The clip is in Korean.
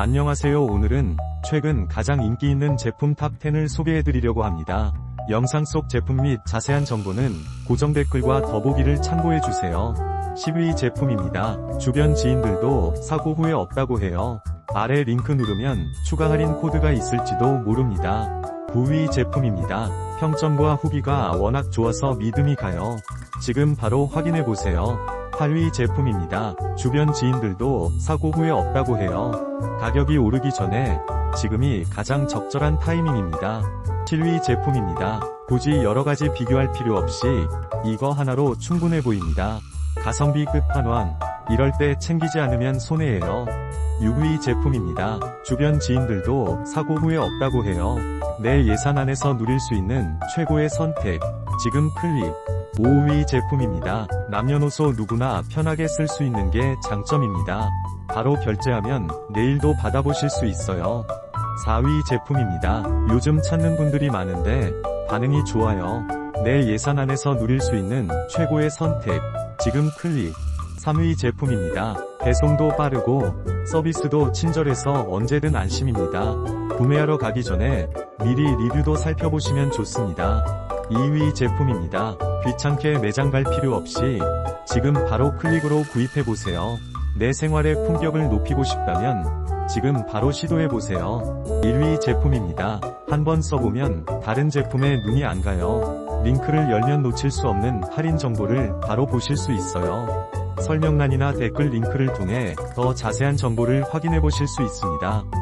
안녕하세요 오늘은 최근 가장 인기 있는 제품 탑10을 소개해드리려고 합니다. 영상 속 제품 및 자세한 정보는 고정 댓글과 더보기를 참고해주세요. 10위 제품입니다. 주변 지인들도 사고 후에 없다고 해요. 아래 링크 누르면 추가 할인 코드가 있을지도 모릅니다. 9위 제품입니다. 평점과 후기가 워낙 좋아서 믿음이 가요. 지금 바로 확인해보세요. 8위 제품입니다. 주변 지인들도 사고 후에 없다고 해요. 가격이 오르기 전에 지금이 가장 적절한 타이밍입니다. 7위 제품입니다. 굳이 여러가지 비교할 필요 없이 이거 하나로 충분해 보입니다. 가성비 끝판왕. 이럴 때 챙기지 않으면 손해예요. 6위 제품입니다. 주변 지인들도 사고 후에 없다고 해요. 내 예산 안에서 누릴 수 있는 최고의 선택. 지금 클릭. 5위 제품입니다. 남녀노소 누구나 편하게 쓸 수 있는 게 장점입니다. 바로 결제하면 내일도 받아보실 수 있어요. 4위 제품입니다. 요즘 찾는 분들이 많은데 반응이 좋아요. 내 예산 안에서 누릴 수 있는 최고의 선택. 지금 클릭. 3위 제품입니다. 배송도 빠르고 서비스도 친절해서 언제든 안심입니다. 구매하러 가기 전에 미리 리뷰도 살펴보시면 좋습니다. 2위 제품입니다. 귀찮게 매장 갈 필요 없이 지금 바로 클릭으로 구입해보세요. 내 생활의 품격을 높이고 싶다면 지금 바로 시도해보세요. 1위 제품입니다. 한번 써보면 다른 제품에 눈이 안 가요. 링크를 열면 놓칠 수 없는 할인 정보를 바로 보실 수 있어요. 설명란이나 댓글 링크를 통해 더 자세한 정보를 확인해 보실 수 있습니다.